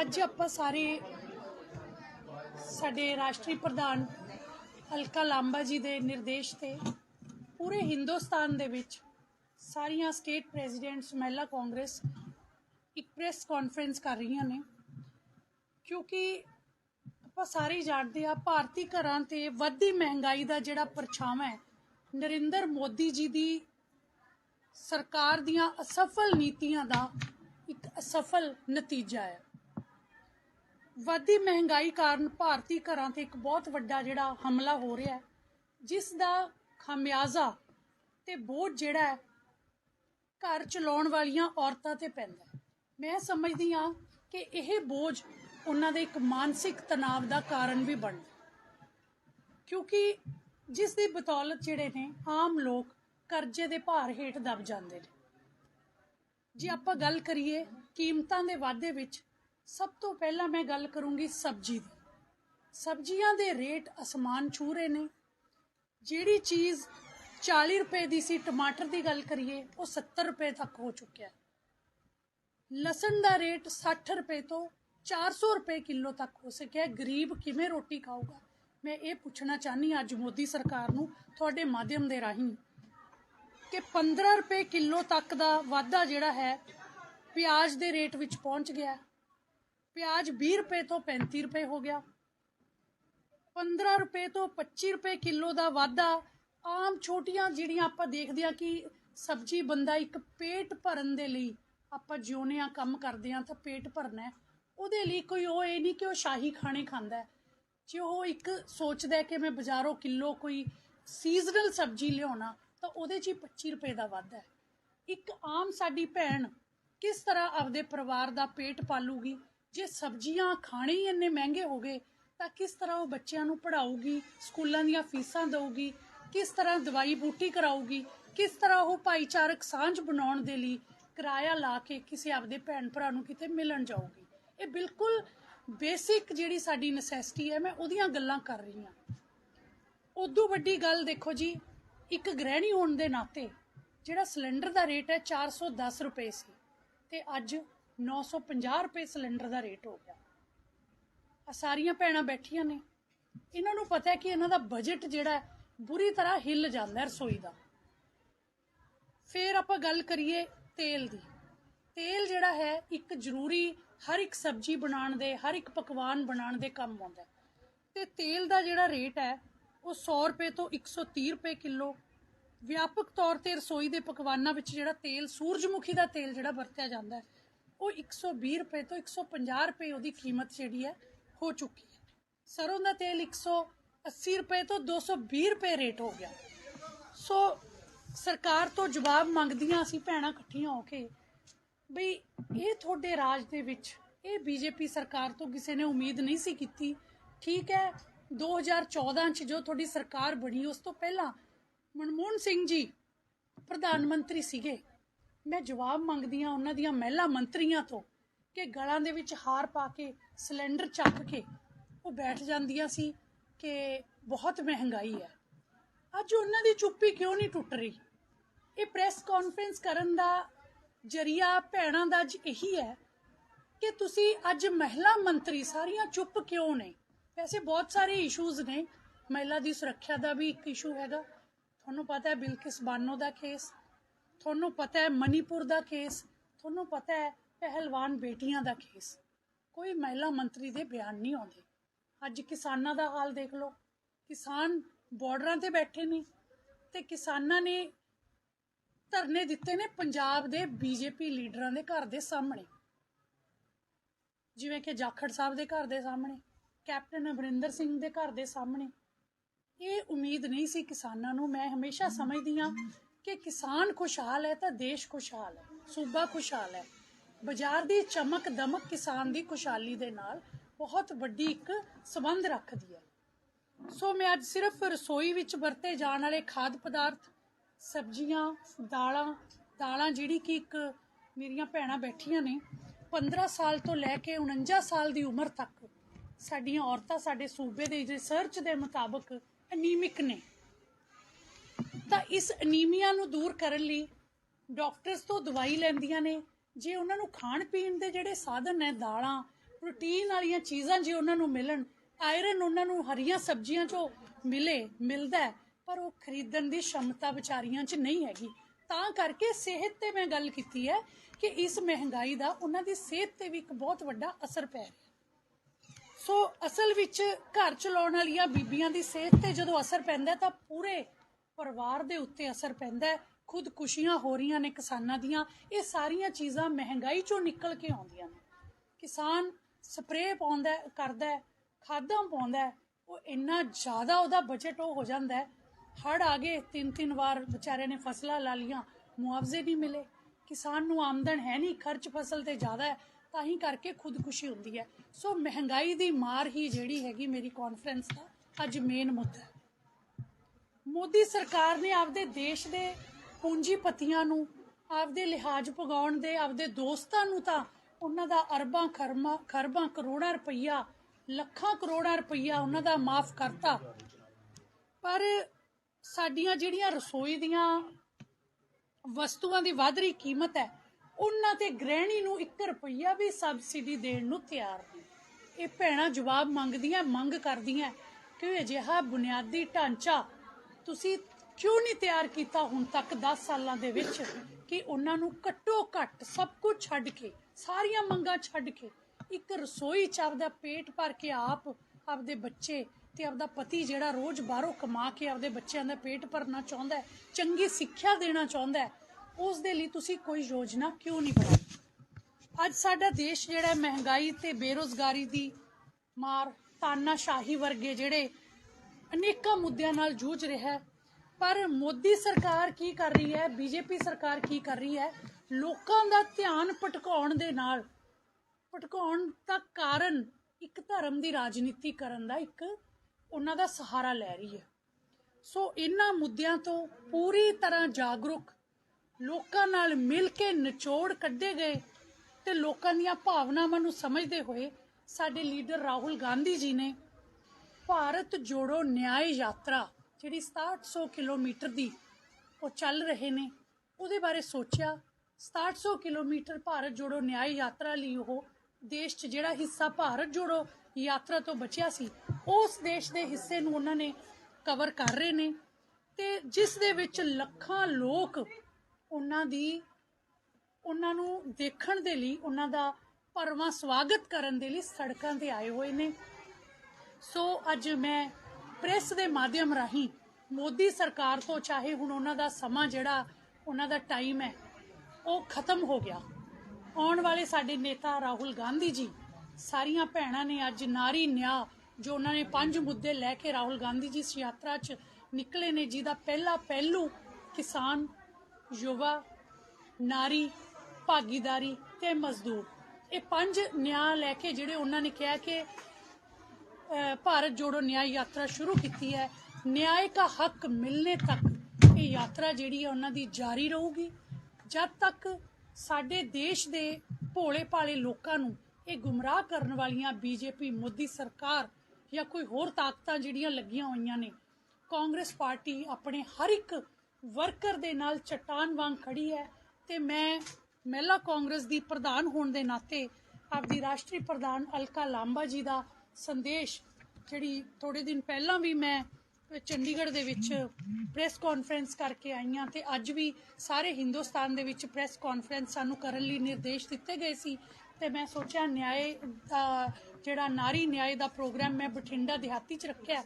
ਅੱਜ ਆਪਾਂ ਸਾਰੇ ਸਾਡੇ ਰਾਸ਼ਟਰੀ ਪ੍ਰਧਾਨ ਹਲਕਾ ਲਾਂਬਾ ਜੀ ਦੇ ਨਿਰਦੇਸ਼ ਤੇ ਪੂਰੇ ਹਿੰਦੁਸਤਾਨ ਦੇ ਵਿੱਚ ਸਾਰੀਆਂ ਸਟੇਟ ਪ੍ਰੈਜ਼ੀਡੈਂਟਸ, ਮਹਿਲਾ ਕਾਂਗਰਸ ਇੱਕ ਪ੍ਰੈਸ ਕਾਨਫਰੰਸ ਕਰ ਰਹੀਆਂ ਨੇ ਕਿਉਂਕਿ ਆਪਾਂ ਸਾਰੇ ਜਾਣਦੇ ਆ, ਭਾਰਤੀ ਘਰਾਂ ਤੇ ਵੱਧਦੀ ਮਹਿੰਗਾਈ ਦਾ ਜਿਹੜਾ ਪਰਛਾਵਾਂ ਹੈ, ਨਰਿੰਦਰ ਮੋਦੀ ਜੀ ਦੀ ਸਰਕਾਰ ਦੀਆਂ ਅਸਫਲ ਨੀਤੀਆਂ ਦਾ ਇੱਕ ਅਸਫਲ ਨਤੀਜਾ ਹੈ। ਵੱਧਦੀ ਮਹਿੰਗਾਈ ਕਾਰਨ ਭਾਰਤੀ ਘਰਾਂ ਤੇ ਇੱਕ ਬਹੁਤ ਵੱਡਾ ਜਿਹੜਾ ਹਮਲਾ ਹੋ ਰਿਹਾ ਹੈ, ਜਿਸ ਦਾ ਖਾਮਿਆਜ਼ਾ ਤੇ ਬੋਝ ਜਿਹੜਾ ਹੈ, ਘਰ ਚਲਾਉਣ ਵਾਲੀਆਂ ਔਰਤਾਂ ਤੇ ਪੈਂਦਾ ਮੈਂ ਸਮਝਦੀ ਹਾਂ ਕਿ ਇਹ ਬੋਝ ਉਹਨਾਂ ਦੇ ਇੱਕ ਮਾਨਸਿਕ ਤਣਾਅ ਦਾ ਕਾਰਨ ਵੀ ਬਣਦਾ ਕਿਉਂਕਿ ਜਿਸ ਦੀ ਬਤੌਲਤ ਜਿਹੜੇ ਨੇ, ਆਮ ਲੋਕ ਕਰਜ਼ੇ ਦੇ ਭਾਰ ਹੇਠ ਦਬ ਜਾਂਦੇ ਨੇ। ਜੇ ਆਪਾਂ ਗੱਲ ਕਰੀਏ ਕੀਮਤਾਂ ਦੇ ਵਾਧੇ ਵਿੱਚ, ਸਭ ਤੋਂ ਪਹਿਲਾਂ ਮੈਂ ਗੱਲ ਕਰੂੰਗੀ ਸਬਜ਼ੀ ਦੀ। ਸਬਜ਼ੀਆਂ ਦੇ ਰੇਟ ਅਸਮਾਨ ਛੂ ਰਹੇ ਨੇ। ਜਿਹੜੀ ਚੀਜ਼ 40 ਰੁਪਏ ਦੀ ਸੀ, ਟਮਾਟਰ ਦੀ ਗੱਲ ਕਰੀਏ, ਉਹ 70 ਰੁਪਏ ਤੱਕ ਹੋ ਚੁੱਕਿਆ ਲਸਣ ਦਾ ਰੇਟ 60 ਰੁਪਏ ਤੋਂ 400 ਰੁਪਏ ਕਿਲੋ ਤੱਕ ਹੋ ਸਕਿਆ ਗਰੀਬ ਕਿਵੇਂ ਰੋਟੀ ਖਾਊਗਾ? ਮੈਂ ਇਹ ਪੁੱਛਣਾ ਚਾਹਨੀ ਅੱਜ ਮੋਦੀ ਸਰਕਾਰ ਨੂੰ, ਤੁਹਾਡੇ ਮਾਧਿਅਮ ਦੇ ਰਾਹੀਂ, ਕਿ 15 ਰੁਪਏ ਕਿਲੋ ਤੱਕ ਦਾ ਵਾਧਾ ਜਿਹੜਾ ਹੈ, ਪਿਆਜ਼ ਦੇ ਰੇਟ ਵਿੱਚ ਪਹੁੰਚ ਗਿਆ ਪਿਆਜ਼ 20 ਰੁਪਏ ਤੋਂ 35 ਰੁਪਏ ਹੋ ਗਿਆ। 15 ਰੁਪਏ ਤੋਂ 25 ਰੁਪਏ ਕਿਲੋ ਦਾ ਵਾਧਾ, ਆਮ ਛੋਟੀਆਂ ਜਿਹੜੀਆਂ ਆਪਾਂ ਦੇਖਦੇ ਆ ਕਿ ਸਬਜ਼ੀ ਬੰਦਾ ਇੱਕ ਪੇਟ ਭਰਨ ਦੇ ਲਈ ਆਪਾਂ ਜਿਉਨੇ ਆ ਕੰਮ ਕਰਦੇ ਆ ਤਾਂ ਪੇਟ ਭਰਨਾ ਉਹਦੇ ਲਈ ਕੋਈ ਉਹ ਇਹ ਨਹੀਂ ਕਿ ਉਹ ਸ਼ਾਹੀ ਖਾਣੇ ਖਾਂਦਾ ਹੈ। ਜੇ ਉਹ ਇੱਕ ਸੋਚਦਾ ਕਿ ਮੈਂ ਬਾਜ਼ਾਰੋਂ ਕਿਲੋ ਕੋਈ ਸੀਜ਼ਨਲ ਸਬਜ਼ੀ ਲਿਆਉਣਾ, ਤਾਂ ਉਹਦੇ 'ਚ ਹੀ 25 ਰੁਪਏ ਦਾ ਵਾਧਾ ਹੈ। ਇੱਕ ਆਮ ਸਾਡੀ ਭੈਣ ਕਿਸ ਤਰ੍ਹਾਂ ਆਪਦੇ ਪਰਿਵਾਰ ਦਾ ਪੇਟ ਪਾਲੂਗੀ? ਜੇ ਸਬਜ਼ੀਆਂ ਖਾਣੇ ਹੀ ਇੰਨੇ ਮਹਿੰਗੇ ਹੋ ਗਏ, ਤਾਂ ਕਿਸ ਤਰ੍ਹਾਂ ਉਹ ਬੱਚਿਆਂ ਨੂੰ ਪੜ੍ਹਾਊਗੀ, ਸਕੂਲਾਂ ਦੀਆਂ ਫੀਸਾਂ ਦੇਊਗੀ, ਕਿਸ ਤਰ੍ਹਾਂ ਦਵਾਈ ਬੂਟੀ ਕਰਾਊਗੀ, ਕਿਸ ਤਰ੍ਹਾਂ ਉਹ ਭਾਈਚਾਰਕ ਸਾਂਝ ਬਣਾਉਣ ਦੇ ਲਈ ਕਿਰਾਇਆ ਲਾ ਕੇ ਕਿਸੇ ਆਪਦੇ ਭੈਣ ਭਰਾ ਨੂੰ ਕਿਤੇ ਮਿਲਣ ਜਾਊਗੀ? ਇਹ ਬਿਲਕੁਲ ਬੇਸਿਕ ਜਿਹੜੀ ਸਾਡੀ ਨੈਸੈਸਿਟੀ ਹੈ, ਮੈਂ ਉਹਦੀਆਂ ਗੱਲਾਂ ਕਰ ਰਹੀ ਹਾਂ। ਉਦੋਂ ਵੱਡੀ ਗੱਲ ਦੇਖੋ ਜੀ, ਇੱਕ ਗ੍ਰਹਿਣੀ ਹੋਣ ਦੇ ਨਾਤੇ ਜਿਹੜਾ ਸਿਲੰਡਰ ਦਾ ਰੇਟ ਹੈ 410 ਰੁਪਏ ਸੀ ਤੇ ਅੱਜ 950 ਰੁਪਏ ਸਿਲੰਡਰ ਦਾ ਰੇਟ ਹੋ ਗਿਆ। ਆ ਸਾਰੀਆਂ ਭੈਣਾਂ ਬੈਠੀਆਂ ਨੇ। ਇਹਨਾਂ ਨੂੰ ਪਤਾ ਹੈ ਕਿ ਇਹਨਾਂ ਦਾ ਬਜਟ ਜਿਹੜਾ ਬੁਰੀ ਤਰ੍ਹਾਂ ਹਿੱਲ ਜਾਂਦਾ ਹੈ ਰਸੋਈ ਦਾ। ਫਿਰ ਆਪਾਂ ਗੱਲ ਕਰੀਏ ਤੇਲ ਦੀ। ਤੇਲ ਜਿਹੜਾ ਹੈ, ਇੱਕ ਜ਼ਰੂਰੀ ਹਰ ਇੱਕ ਸਬਜ਼ੀ ਬਣਾਉਣ ਦੇ, ਹਰ ਇੱਕ ਪਕਵਾਨ ਬਣਾਉਣ ਦੇ ਕੰਮ ਆਉਂਦਾ ਤੇ ਤੇਲ ਦਾ ਜਿਹੜਾ ਰੇਟ ਹੈ, ਉਹ 100 ਰੁਪਏ ਤੋਂ 130 ਰੁਪਏ ਕਿਲੋ। ਵਿਆਪਕ ਤੌਰ ਤੇ ਰਸੋਈ ਦੇ ਪਕਵਾਨਾਂ ਵਿੱਚ ਜਿਹੜਾ ਤੇਲ, ਸੂਰਜਮੁਖੀ ਦਾ ਤੇਲ ਜਿਹੜਾ ਵਰਤਿਆ ਜਾਂਦਾ ਹੈ, ਉਹ 120 ਰੁਪਏ ਤੋਂ 150 ਰੁਪਏ ਉਹਦੀ ਕੀਮਤ ਜਿਹੜੀ ਹੈ, ਹੋ ਚੁੱਕੀ ਹੈ। ਸਰੋਂ ਦਾ ਤੇਲ 180 ਰੁਪਏ ਤੋਂ 220 ਰੁਪਏ ਰੇਟ ਹੋ ਗਿਆ। ਸੋ ਸਰਕਾਰ ਤੋਂ ਜਵਾਬ ਮੰਗਦੀਆਂ ਅਸੀਂ ਭੈਣਾਂ ਇਕੱਠੀਆਂ ਹੋ ਕੇ ਬਈ, ਇਹ ਤੁਹਾਡੇ ਰਾਜ ਦੇ ਵਿੱਚ, ਇਹ ਬੀਜੇਪੀ ਸਰਕਾਰ ਤੋਂ ਕਿਸੇ ਨੇ ਉਮੀਦ ਨਹੀਂ ਸੀ ਕੀਤੀ। ਠੀਕ ਹੈ 2014 ਚ ਜੋ ਤੁਹਾਡੀ ਸਰਕਾਰ ਬਣੀ, ਉਸ ਤੋਂ ਪਹਿਲਾਂ ਮਨਮੋਹਨ ਸਿੰਘ ਜੀ ਪ੍ਰਧਾਨ ਮੰਤਰੀ ਸੀਗੇ। ਮੈਂ ਜਵਾਬ ਮੰਗਦੀ ਹਾਂ ਉਹਨਾਂ ਦੀਆਂ ਮਹਿਲਾ ਮੰਤਰੀਆਂ ਤੋਂ ਕਿ ਗਲਾਂ ਦੇ ਵਿੱਚ ਹਾਰ ਪਾ ਕੇ, ਸਿਲੰਡਰ ਚੱਕ ਕੇ ਉਹ ਬੈਠ ਜਾਂਦੀਆਂ ਸੀ ਕਿ ਬਹੁਤ ਮਹਿੰਗਾਈ ਹੈ। ਅੱਜ ਉਹਨਾਂ ਦੀ ਚੁੱਪੀ ਕਿਉਂ ਨਹੀਂ ਟੁੱਟ ਰਹੀ? ਇਹ ਪ੍ਰੈਸ ਕਾਨਫਰੰਸ ਕਰਨ ਦਾ ਜਰੀਆ ਭੈਣਾਂ ਦਾ ਅੱਜ ਇਹੀ ਹੈ ਕਿ ਤੁਸੀਂ ਅੱਜ ਮਹਿਲਾ ਮੰਤਰੀ ਸਾਰੀਆਂ ਚੁੱਪ ਕਿਉਂ ਨੇ? ਵੈਸੇ ਬਹੁਤ ਸਾਰੇ ਇਸ਼ੂਜ਼ ਨੇ। ਮਹਿਲਾ ਦੀ ਸੁਰੱਖਿਆ ਦਾ ਵੀ ਇੱਕ ਇਸ਼ੂ ਹੈਗਾ। ਤੁਹਾਨੂੰ ਪਤਾ ਹੈ ਬਿਲਕਿਸ ਬਾਨੋ ਦਾ ਕੇਸ ਤੁਹਾਨੂੰ ਪਤਾ ਹੈ ਮਨੀਪੁਰ ਦਾ ਕੇਸ ਤੁਹਾਨੂੰ ਪਤਾ ਹੈ ਪਹਿਲਵਾਨ ਬੇਟੀਆਂ ਦਾ ਕੇਸ ਕੋਈ ਮਹਿਲਾ ਮੰਤਰੀ ਦੇ ਬਿਆਨ ਨਹੀਂ ਆਉਂਦੇ। ਅੱਜ ਕਿਸਾਨਾਂ ਦਾ ਹਾਲ ਦੇਖ ਲਓ। ਕਿਸਾਨ ਬਾਰਡਰਾਂ ਤੇ ਬੈਠੇ ਨੇ ਤੇ ਕਿਸਾਨਾਂ ਨੇ ਧਰਨੇ ਦਿੱਤੇ ਨੇ ਪੰਜਾਬ ਦੇ ਬੀਜੇਪੀ ਲੀਡਰਾਂ ਦੇ ਘਰ ਦੇ ਸਾਹਮਣੇ। ਜਿਵੇਂ ਕਿ ਜਾਖੜ ਸਾਹਿਬ ਦੇ ਘਰ ਦੇ ਸਾਹਮਣੇ, ਕੈਪਟਨ ਅਮਰਿੰਦਰ ਸਿੰਘ ਦੇ ਘਰ ਦੇ ਸਾਹਮਣੇ। ਇਹ ਉਮੀਦ ਨਹੀਂ ਸੀ ਕਿਸਾਨਾਂ ਨੂੰ। ਮੈਂ ਹਮੇਸ਼ਾ ਸਮਝਦੀ ਹਾਂ ਕਿ ਕਿਸਾਨ ਖੁਸ਼ਹਾਲ ਹੈ ਤਾਂ ਦੇਸ਼ ਖੁਸ਼ਹਾਲ ਹੈ, ਸੂਬਾ ਖੁਸ਼ਹਾਲ ਹੈ। ਬਾਜ਼ਾਰ ਦੀ ਚਮਕ ਦਮਕ ਕਿਸਾਨ ਦੀ ਖੁਸ਼ਹਾਲੀ ਦੇ ਨਾਲ ਬਹੁਤ ਵੱਡੀ ਇੱਕ ਸੰਬੰਧ ਰੱਖਦੀ ਹੈ। ਸੋ ਮੈਂ ਅੱਜ ਸਿਰਫ ਰਸੋਈ ਵਿੱਚ ਵਰਤੇ ਜਾਣ ਵਾਲੇ ਖਾਦ ਪਦਾਰਥ ਸਬਜ਼ੀਆਂ, ਦਾਲਾਂ ਦਾਲਾਂ ਜਿਹੜੀ ਕਿ ਇੱਕ ਮੇਰੀਆਂ ਭੈਣਾਂ ਬੈਠੀਆਂ ਨੇ 15 ਸਾਲ ਤੋਂ ਲੈ ਕੇ 49 ਸਾਲ ਦੀ ਉਮਰ ਤੱਕ ਸਾਡੀਆਂ ਔਰਤਾਂ ਸਾਡੇ ਸੂਬੇ ਦੇ ਰਿਸਰਚ ਦੇ ਮੁਤਾਬਕ ਅਨੀਮਿਕ ਨੇ। ਇਸ ਅਨੀਮੀਆ ਨੂੰ ਦੂਰ ਕਰਨ ਲਈ ਡਾਕਟਰਸ ਤੋਂ ਦਵਾਈ ਲੈਂਦੀਆਂ ਨੇ। ਜੇ ਉਹਨਾਂ ਨੂੰ ਖਾਣ ਪੀਣ ਦੇ ਜਿਹੜੇ ਸਾਧਨ ਨੇ, ਦਾਲਾਂ ਪ੍ਰੋਟੀਨ ਵਾਲੀਆਂ ਚੀਜ਼ਾਂ ਜੇ ਉਹਨਾਂ ਨੂੰ ਮਿਲਣ ਆਇਰਨ ਉਹਨਾਂ ਨੂੰ ਹਰੀਆਂ ਸਬਜ਼ੀਆਂ ਚੋਂ ਮਿਲੇ, ਮਿਲਦਾ ਪਰ ਉਹ ਖਰੀਦਣ ਦੀ ਸ਼ਮਤਾ ਵਿਚਾਰੀਆਂ 'ਚ ਨਹੀਂ ਹੈਗੀ। ਤਾਂ ਕਰਕੇ ਸਿਹਤ ਤੇ ਮੈਂ ਗੱਲ ਕੀਤੀ ਹੈ ਕਿ ਇਸ ਮਹਿੰਗਾਈ ਦਾ ਉਹਨਾਂ ਦੀ ਸਿਹਤ ਤੇ ਵੀ ਇੱਕ ਬਹੁਤ ਵੱਡਾ ਅਸਰ ਪੈ ਰਿਹਾ। ਸੋ ਅਸਲ ਵਿੱਚ ਘਰ ਚਲਾਉਣ ਵਾਲੀਆਂ ਬੀਬੀਆਂ ਦੀ ਸਿਹਤ ਤੇ ਜਦੋਂ ਅਸਰ ਪੈਂਦਾ ਤਾਂ ਪੂਰੇ ਪਰਿਵਾਰ ਦੇ ਉੱਤੇ ਅਸਰ ਪੈਂਦਾ ਖੁਦਕੁਸ਼ੀਆਂ ਹੋ ਰਹੀਆਂ ਨੇ ਕਿਸਾਨਾਂ ਦੀਆਂ। ਇਹ ਸਾਰੀਆਂ ਚੀਜ਼ਾਂ ਮਹਿੰਗਾਈ ਚੋਂ ਨਿਕਲ ਕੇ ਆਉਂਦੀਆਂ ਨੇ। ਕਿਸਾਨ ਸਪਰੇਅ ਪਾਉਂਦਾ ਕਰਦਾ ਖਾਦਾਂ ਪਾਉਂਦਾ ਉਹ ਇੰਨਾ ਜ਼ਿਆਦਾ ਉਹਦਾ ਬਜਟ ਉਹ ਹੋ ਜਾਂਦਾ ਹੜ ਆ ਗਏ ਤਿੰਨ ਤਿੰਨ ਵਾਰ ਵਿਚਾਰੇ ਨੇ ਫਸਲਾਂ ਲਾ ਲੀਆਂ ਮੁਆਵਜ਼ੇ ਨਹੀਂ ਮਿਲੇ। ਕਿਸਾਨ ਨੂੰ ਆਮਦਨ ਹੈ ਨਹੀਂ, ਖਰਚ ਫਸਲ ਤੇ ਜ਼ਿਆਦਾ ਹੈ, ਤਾਂ ਹੀ ਕਰਕੇ ਖੁਦਕੁਸ਼ੀ ਹੁੰਦੀ ਹੈ। ਸੋ ਮਹਿੰਗਾਈ ਦੀ ਮਾਰ ਹੀ ਜਿਹੜੀ ਹੈਗੀ ਮੇਰੀ ਕਾਨਫਰੰਸ ਦਾ, ਅੱਜ ਮੇਨ ਮੁੱਦਾ ਹੈ। ਮੋਦੀ ਸਰਕਾਰ ਨੇ ਆਪਦੇ ਦੇਸ਼ ਦੇ ਪੂੰਜੀਪਤੀਆਂ ਨੂੰ, ਆਪਦੇ ਲਿਹਾਜ਼ ਪਗਾਉਣ ਦੇ ਆਪਦੇ ਦੋਸਤਾਂ ਨੂੰ ਤਾਂ ਉਹਨਾਂ ਦਾ ਅਰਬਾਂ ਖਰਮਾ, ਖਰਬਾਂ ਕਰੋੜਾਂ ਰੁਪਈਆ, ਲੱਖਾਂ ਕਰੋੜਾਂ ਰੁਪਈਆ ਉਹਨਾਂ ਦਾ ਮਾਫ ਕਰਤਾ। ਪਰ ਸਾਡੀਆਂ ਜਿਹੜੀਆਂ ਰਸੋਈ ਦੀਆਂ ਵਸਤੂਆਂ ਦੀ ਵਧ ਰਹੀ ਕੀਮਤ ਹੈ, ਉਹਨਾਂ ਤੇ ਗ੍ਰਹਿਣੀ ਨੂੰ 1 ਰੁਪਈਆ ਵੀ ਸਬਸਿਡੀ ਦੇਣ ਨੂੰ ਤਿਆਰ ਨਹੀਂ। ਇਹ ਭੈਣਾਂ ਜਵਾਬ ਮੰਗਦੀਆਂ, ਮੰਗ ਕਰਦੀਆਂ, ਕਿ ਅਜਿਹਾ ਬੁਨਿਆਦੀ ਢਾਂਚਾ ਤੁਸੀਂ ਕਿਉਂ ਨਹੀਂ ਤਿਆਰ ਕੀਤਾ ਹੁਣ ਤੱਕ 10 ਸਾਲਾਂ ਦੇ ਵਿੱਚ ਕਿ ਉਹਨਾਂ ਨੂੰ ਘੱਟੋ ਘੱਟ ਸਭ ਕੁਝ ਛੱਡ ਕੇ, ਸਾਰੀਆਂ ਮੰਗਾਂ ਛੱਡ ਕੇ ਇੱਕ ਰਸੋਈ ਚ ਆਪਦਾ ਪੇਟ ਭਰ ਕੇ ਆਪ, ਆਪਦੇ ਬੱਚੇ ਤੇ ਆਪਦਾ ਪਤੀ ਜਿਹੜਾ ਰੋਜ਼ ਬਾਹਰੋਂ ਕਮਾ ਕੇ ਆਪਦੇ ਬੱਚਿਆਂ ਦਾ ਪੇਟ ਭਰਨਾ ਚਾਹੁੰਦਾ ਹੈ, ਚੰਗੀ ਸਿੱਖਿਆ ਦੇਣਾ ਚਾਹੁੰਦਾ ਹੈ, ਉਸ ਦੇ ਲਈ ਤੁਸੀਂ ਕੋਈ ਯੋਜਨਾ ਕਿਉਂ ਨਹੀਂ ਬਣਾਈ ਅੱਜ ਸਾਡਾ ਦੇਸ਼ ਜਿਹੜਾ ਮਹਿੰਗਾਈ ਤੇ ਬੇਰੋਜ਼ਗਾਰੀ ਦੀ ਮਾਰ, ਤਾਨਾਸ਼ਾਹੀ ਵਰਗੇ ਜਿਹੜੇ ਅਨੇਕਾਂ ਮੁੱਦਿਆਂ ਨਾਲ ਜੂਝ ਰਿਹਾ ਹੈ, ਪਰ ਮੋਦੀ ਸਰਕਾਰ ਕੀ ਕਰ ਰਹੀ ਹੈ, ਬੀਜੇਪੀ ਸਰਕਾਰ ਕੀ ਕਰ ਰਹੀ ਹੈ, ਲੋਕਾਂ ਦਾ ਧਿਆਨ ਭਟਕਾਉਣ ਦੇ ਨਾਲ, ਭਟਕਾਉਣ ਦਾ ਕਾਰਨ ਇੱਕ ਧਰਮ ਦੀ ਰਾਜਨੀਤੀ ਕਰਨ ਦਾ ਇੱਕ ਉਹਨਾਂ ਦਾ ਸਹਾਰਾ ਲੈ ਰਹੀ ਹੈ। ਸੋ ਇਹਨਾਂ ਮੁੱਦਿਆਂ ਤੋਂ ਪੂਰੀ ਤਰ੍ਹਾਂ ਜਾਗਰੂਕ, ਲੋਕਾਂ ਨਾਲ ਮਿਲ ਕੇ ਨਿਚੋੜ ਕੱਢੇ ਗਏ ਤੇ ਲੋਕਾਂ ਦੀਆਂ ਭਾਵਨਾਵਾਂ ਨੂੰ ਸਮਝਦੇ ਹੋਏ ਸਾਡੇ ਲੀਡਰ ਰਾਹੁਲ ਗਾਂਧੀ ਜੀ ਨੇ ਭਾਰਤ ਜੋੜੋ ਨਿਆਂ ਯਾਤਰਾ, ਜਿਹੜੀ 6700 ਕਿਲੋਮੀਟਰ ਦੀ ਉਹ ਚੱਲ ਰਹੇ ਨੇ, ਉਹਦੇ ਬਾਰੇ ਸੋਚਿਆ। 6700 ਕਿਲੋਮੀਟਰ ਭਾਰਤ ਜੋੜੋ ਨਿਆਂ ਯਾਤਰਾ ਲਈ ਉਹ ਦੇਸ਼ 'ਚ ਜਿਹੜਾ ਹਿੱਸਾ ਭਾਰਤ ਜੋੜੋ ਯਾਤਰਾ ਤੋਂ ਬਚਿਆ ਸੀ ਉਸ ਦੇਸ਼ ਦੇ ਹਿੱਸੇ ਨੂੰ ਉਹਨਾਂ ਨੇ ਕਵਰ ਕਰ ਰਹੇ ਨੇ ਤੇ ਜਿਸ ਦੇ ਵਿੱਚ ਲੱਖਾਂ ਲੋਕ ਉਹਨਾਂ ਦੀ, ਉਹਨਾਂ ਨੂੰ ਦੇਖਣ ਦੇ ਲਈ, ਉਹਨਾਂ ਦਾ ਭਰਵਾਂ ਸਵਾਗਤ ਕਰਨ ਦੇ ਲਈ ਸੜਕਾਂ ਤੇ ਆਏ ਹੋਏ ਨੇ। ਸੋ ਅੱਜ ਮੈਂ ਪ੍ਰੈਸ ਦੇ ਮਾਧਿਅਮ ਰਾਹੀਂ ਮੋਦੀ ਸਰਕਾਰ ਤੋਂ, ਚਾਹੇ ਹੁਣ ਉਹਨਾਂ ਦਾ ਸਮਾਂ ਜਿਹੜਾ ਉਹਨਾਂ ਦਾ ਟਾਈਮ ਹੈ, ਉਹ ਖਤਮ ਹੋ ਗਿਆ। ਆਉਣ ਵਾਲੇ ਸਾਡੇ ਨੇਤਾ ਰਾਹੁਲ ਗਾਂਧੀ ਜੀ, ਸਾਰੀਆਂ ਭੈਣਾਂ ਨੇ ਅੱਜ ਨਾਰੀ ਨਿਆਂ ਜੋ ਉਹਨਾਂ ਨੇ ਪੰਜ ਮੁੱਦੇ ਲੈ ਕੇ ਰਾਹੁਲ ਗਾਂਧੀ ਜੀ ਇਸ ਯਾਤਰਾ 'ਚ ਨਿਕਲੇ ਨੇ, ਜਿਹਦਾ ਪਹਿਲਾ ਪਹਿਲੂ ਕਿਸਾਨ, ਯੁਵਾ, ਨਾਰੀ, ਭਾਗੀਦਾਰੀ ਤੇ ਮਜ਼ਦੂਰ। ਇਹ ਪੰਜ ਨਿਆਂ ਲੈ ਕੇ ਜਿਹੜੇ ਉਹਨਾਂ ਨੇ ਕਿਹਾ ਕਿ ਭਾਰਤ ਜੋੜੋ ਨਿਆਂ ਯਾਤਰਾ ਸ਼ੁਰੂ ਕੀਤੀ ਹੈ। ਨਿਆਂ ਦਾ ਹੱਕ ਮਿਲਨੇ ਤੱਕ ਇਹ ਯਾਤਰਾ ਜਿਹੜੀ ਹੈ ਉਹਨਾਂ ਦੀ ਜਾਰੀ ਰਹੂਗੀ। ਜਦ ਤੱਕ ਸਾਡੇ ਦੇਸ਼ ਦੇ ਭੋਲੇ ਭਾਲੇ ਲੋਕਾਂ ਨੂੰ ਇਹ ਗੁੰਮਰਾਹ ਕਰਨ ਵਾਲੀਆਂ ਬੀਜੇਪੀ, ਮੋਦੀ ਸਰਕਾਰ ਜਾਂ ਕੋਈ ਹੋਰ ਤਾਕਤਾਂ ਜਿਹੜੀਆਂ ਲੱਗੀਆਂ ਹੋਈਆਂ ਨੇ, ਕਾਂਗਰਸ ਪਾਰਟੀ ਆਪਣੇ ਹਰ ਇੱਕ ਵਰਕਰ ਦੇ ਨਾਲ ਚਟਾਨ ਵਾਂਗ ਖੜੀ ਹੈ ਤੇ ਮੈਂ ਮਹਿਲਾ ਕਾਂਗਰਸ ਦੀ ਪ੍ਰਧਾਨ ਹੋਣ ਦੇ ਨਾਤੇ ਆਪਦੀ ਰਾਸ਼ਟਰੀ ਪ੍ਰਧਾਨ ਅਲਕਾ ਲਾਂਬਾ ਜੀ ਦਾ ਸੰਦੇਸ਼, ਜਿਹੜੀ ਥੋੜੇ ਦਿਨ ਪਹਿਲਾਂ ਵੀ ਮੈਂ ਚੰਡੀਗੜ੍ਹ ਦੇ ਵਿੱਚ ਪ੍ਰੈਸ ਕਾਨਫਰੰਸ ਕਰਕੇ ਆਈਆਂ ਤੇ ਅੱਜ ਵੀ ਸਾਰੇ ਹਿੰਦੁਸਤਾਨ ਦੇ ਵਿੱਚ ਪ੍ਰੈਸ ਕਾਨਫਰੰਸ ਸਾਨੂੰ ਕਰਨ ਲਈ ਨਿਰਦੇਸ਼ ਦਿੱਤੇ ਗਏ ਸੀ ਤੇ ਮੈਂ ਸੋਚਿਆ ਨਿਆਏ ਦਾ ਜਿਹੜਾ ਨਾਰੀ ਨਿਆਏ ਦਾ ਪ੍ਰੋਗਰਾਮ ਮੈਂ ਬਠਿੰਡਾ ਦਿਹਾਤੀ 'ਚ ਰੱਖਿਆ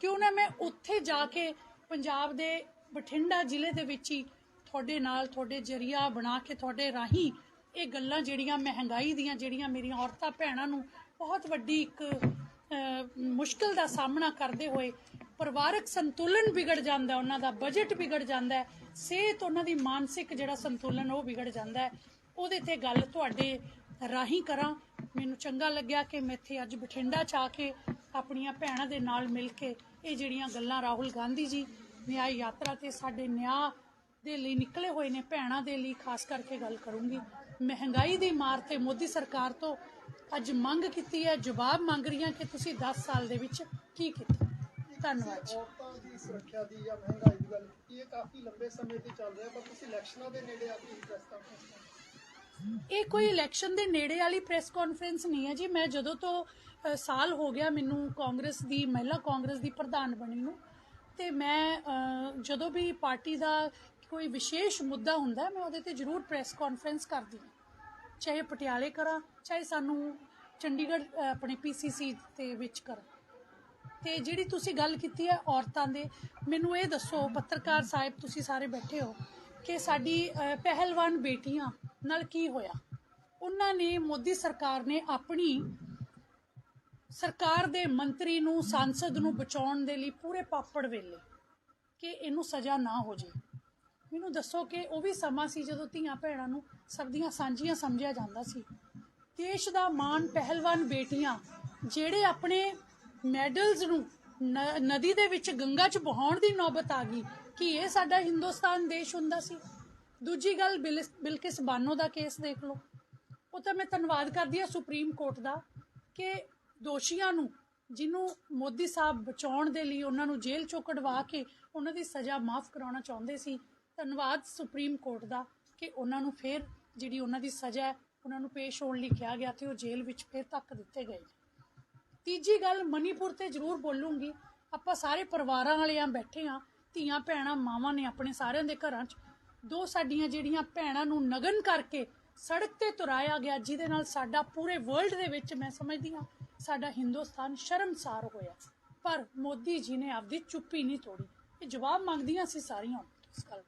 ਕਿਉਂ ਨਾ ਮੈਂ ਉੱਥੇ ਜਾ ਕੇ ਪੰਜਾਬ ਦੇ ਬਠਿੰਡਾ ਜ਼ਿਲ੍ਹੇ ਦੇ ਵਿੱਚ ਹੀ ਤੁਹਾਡੇ ਨਾਲ ਤੁਹਾਡੇ ਜਰੀਆ ਬਣਾ ਕੇ ਤੁਹਾਡੇ ਰਾਹੀਂ ਇਹ ਗੱਲਾਂ ਜਿਹੜੀਆਂ ਮਹਿੰਗਾਈ ਦੀਆਂ ਜਿਹੜੀਆਂ ਮੇਰੀਆਂ ਔਰਤਾਂ ਭੈਣਾਂ ਨੂੰ ਬਹੁਤ ਵੱਡੀ ਇੱਕ ਅਹ, ਮੁਸ਼ਕਲ ਦਾ ਸਾਹਮਣਾ ਕਰਦੇ ਹੋਏ ਪਰਿਵਾਰਕ ਸੰਤੁਲਨ ਵਿਗੜ ਜਾਂਦਾ ਉਹਨਾਂ ਦਾ ਬਜਟ ਵਿਗੜ ਜਾਂਦਾ ਹੈ ਸਿਹਤ ਉਹਨਾਂ ਦੀ ਮਾਨਸਿਕ ਜਿਹੜਾ ਸੰਤੁਲਨ ਉਹ ਵਿਗੜ ਜਾਂਦਾ ਹੈ ਉਹਦੇ ਤੇ ਗੱਲ ਤੁਹਾਡੇ ਰਾਹੀਂ ਕਰਾਂ। ਮੈਨੂੰ ਚੰਗਾ ਲੱਗਿਆ ਕਿ ਮੈਂ ਇੱਥੇ ਅੱਜ ਬਠਿੰਡਾ ਚ ਆ ਕੇ ਆਪਣੀਆਂ ਭੈਣਾਂ ਦੇ ਨਾਲ ਮਿਲ ਕੇ ਇਹ ਜਿਹੜੀਆਂ ਗੱਲਾਂ ਰਾਹੁਲ ਗਾਂਧੀ ਜੀ ਨਿਆਂ ਯਾਤਰਾ ਤੇ ਸਾਡੇ ਨਿਆਂ ਦੇ ਲਈ ਨਿਕਲੇ ਹੋਏ ਨੇ, ਭੈਣਾਂ ਦੇ ਲਈ ਖਾਸ ਕਰਕੇ ਗੱਲ ਕਰੂੰਗੀ। ਮਹਿੰਗਾਈ ਦੀ ਮਾਰ ਤੇ ਮੋਦੀ ਸਰਕਾਰ ਤੋਂ ਅੱਜ ਮੰਗ ਕੀਤੀ ਹੈ, ਜਵਾਬ ਮੰਗ ਰਹੀਆਂ ਕਿ ਤੁਸੀਂ 10 ਸਾਲ ਦੇ ਵਿੱਚ ਕੀ ਕੀਤਾ। ਧੰਨਵਾਦ ਜੀ। ਔਰਤਾਂ ਦੀ ਸੁਰੱਖਿਆ ਦੀ ਜਾਂ ਮਹਿੰਗਾਈ ਦੀ ਗੱਲ, ਇਹ ਕਾਫੀ ਲੰਬੇ ਸਮੇਂ ਤੋਂ ਚੱਲ ਰਿਹਾ, ਪਰ ਤੁਸੀਂ ਇਲੈਕਸ਼ਨਾਂ ਦੇ ਨੇੜੇ ਆ ਕੇ ਪ੍ਰੈਸ ਕਾਨਫਰੰਸ ਇਹ ਕੋਈ ਇਲੈਕਸ਼ਨ ਦੇ ਨੇੜੇ ਵਾਲੀ ਪ੍ਰੈਸ ਕਾਨਫਰੰਸ ਨਹੀਂ ਹੈ ਜੀ। ਮੈਂ ਜਦੋਂ ਤੋਂ ਸਾਲ ਹੋ ਗਿਆ ਮੈਨੂੰ ਕਾਂਗਰਸ ਦੀ, ਮਹਿਲਾ ਕਾਂਗਰਸ ਦੀ ਪ੍ਰਧਾਨ ਬਣੀ ਨੂੰ। ਤੇ ਮੈਂ ਜਦੋਂ ਵੀ ਪਾਰਟੀ ਦਾ ਕੋਈ ਵਿਸ਼ੇਸ਼ ਮੁੱਦਾ ਹੁੰਦਾ, ਮੈਂ ਉਹਦੇ ਤੇ ਜ਼ਰੂਰ ਪ੍ਰੈਸ ਕਾਨਫਰੰਸ ਕਰਦੀ ਹਾਂ। ਚਾਹੇ ਪਟਿਆਲੇ ਕਰਾਂ, ਚਾਹੇ ਸਾਨੂੰ ਚੰਡੀਗੜ੍ਹ ਆਪਣੇ ਪੀਸੀਸੀ ਦੇ ਵਿੱਚ ਕਰਾਂ। ਤੇ ਜਿਹੜੀ ਤੁਸੀਂ ਗੱਲ ਕੀਤੀ ਹੈ ਔਰਤਾਂ ਦੇ, ਮੈਨੂੰ ਇਹ ਦੱਸੋ, ਪੱਤਰਕਾਰ ਸਾਹਿਬ, ਤੁਸੀਂ ਸਾਰੇ ਬੈਠੇ ਹੋ ਕਿ ਸਾਡੀ ਪਹਿਲਵਾਨ ਬੇਟੀਆਂ ਨਾਲ ਕੀ ਹੋਇਆ। ਉਹਨਾਂ ਨੇ ਮੋਦੀ ਸਰਕਾਰ ਨੇ ਆਪਣੀ ਸਰਕਾਰ ਦੇ ਮੰਤਰੀ ਨੂੰ, ਸੰਸਦ ਨੂੰ ਬਚਾਉਣ ਦੇ ਲਈ ਪੂਰੇ ਪਾਪੜ ਵੇਲੇ ਕਿ ਇਹਨੂੰ ਸਜ਼ਾ ਨਾ ਹੋ ਜੇ। ਮੈਨੂੰ ਦੱਸੋ ਕਿ ਉਹ ਵੀ ਸਮਾਂ ਸੀ ਜਦੋਂ ਧੀਆਂ ਭੈਣਾਂ ਨੂੰ ਸਭ ਦੀਆਂ ਸਾਂਝੀਆਂ ਸਮਝਿਆ ਜਾਂਦਾ ਸੀ। ਦੇਸ਼ ਦਾ ਮਾਨ ਪਹਿਲਵਾਨ ਬੇਟੀਆਂ ਜਿਹੜੇ ਆਪਣੇ ਮੈਡਲਸ ਨੂੰ ਨਦੀ ਦੇ ਵਿੱਚ ਗੰਗਾ 'ਚ ਬਹਾਉਣ ਦੀ ਨੌਬਤ ਆ ਗਈ ਕਿ ਇਹ ਸਾਡਾ ਹਿੰਦੁਸਤਾਨ ਦੇਸ਼ ਹੁੰਦਾ ਸੀ। ਦੂਜੀ ਗੱਲ ਬਿਲਕਿਸ ਬਾਨੋ ਦਾ ਕੇਸ ਦੇਖ ਲਓ। ਉਹ ਤਾਂ ਮੈਂ ਧੰਨਵਾਦ ਕਰਦੀ ਹਾਂ ਸੁਪਰੀਮ ਕੋਰਟ ਦਾ ਕਿ ਦੋਸ਼ੀਆਂ ਨੂੰ, ਜਿਹਨੂੰ ਮੋਦੀ ਸਾਹਿਬ ਬਚਾਉਣ ਦੇ ਲਈ ਉਹਨਾਂ ਨੂੰ ਜੇਲ੍ਹ ਚੋਂ ਕਢਵਾ ਕੇ ਉਹਨਾਂ ਦੀ ਸਜ਼ਾ ਮਾਫ ਕਰਾਉਣਾ ਚਾਹੁੰਦੇ ਸੀ, ਧੰਨਵਾਦ ਸੁਪਰੀਮ ਕੋਰਟ ਦਾ ਕਿ ਉਹਨਾਂ ਨੂੰ ਫਿਰ ਜਿਹੜੀ ਉਹਨਾਂ ਦੀ ਸਜ਼ਾ ਹੈ, ਉਹਨਾਂ ਨੂੰ ਪੇਸ਼ ਹੋਣ ਲਈ ਕਿਹਾ ਗਿਆ ਤੇ ਉਹ ਜੇਲ੍ਹ ਵਿੱਚ ਫਿਰ ਧੱਕ ਦਿੱਤੇ ਗਏ। ਤੀਜੀ ਗੱਲ ਮਨੀਪੁਰ ਤੇ ਜ਼ਰੂਰ ਬੋਲੂੰਗੀ। ਆਪਾਂ ਸਾਰੇ ਪਰਿਵਾਰਾਂ ਵਾਲੇ ਆ ਬੈਠੇ ਆ ਧੀਆਂ ਭੈਣਾਂ ਮਾਵਾਂ ਨੇ ਆਪਣੇ ਸਾਰਿਆਂ ਦੇ ਘਰਾਂ 'ਚ ਦੋ ਸਾਡੀਆਂ ਜਿਹੜੀਆਂ ਭੈਣਾਂ ਨੂੰ ਨਗਨ ਕਰਕੇ ਸੜਕ ਤੇ ਤੁਰਾਇਆ ਗਿਆ, ਜਿਹਦੇ ਨਾਲ ਸਾਡਾ ਪੂਰੇ ਵਰਲਡ ਦੇ ਵਿੱਚ ਮੈਂ ਸਮਝਦੀ ਹਾਂ ਸਾਡਾ ਹਿੰਦੁਸਤਾਨ ਸ਼ਰਮਸਾਰ ਹੋਇਆ। ਪਰ ਮੋਦੀ ਜੀ ਨੇ ਆਪਦੀ ਚੁੱਪੀ ਨਹੀਂ ਤੋੜੀ। ਇਹ ਜਵਾਬ ਮੰਗਦੀਆਂ ਸੀ ਸਾਰੀਆਂ ਇਸ ਗੱਲ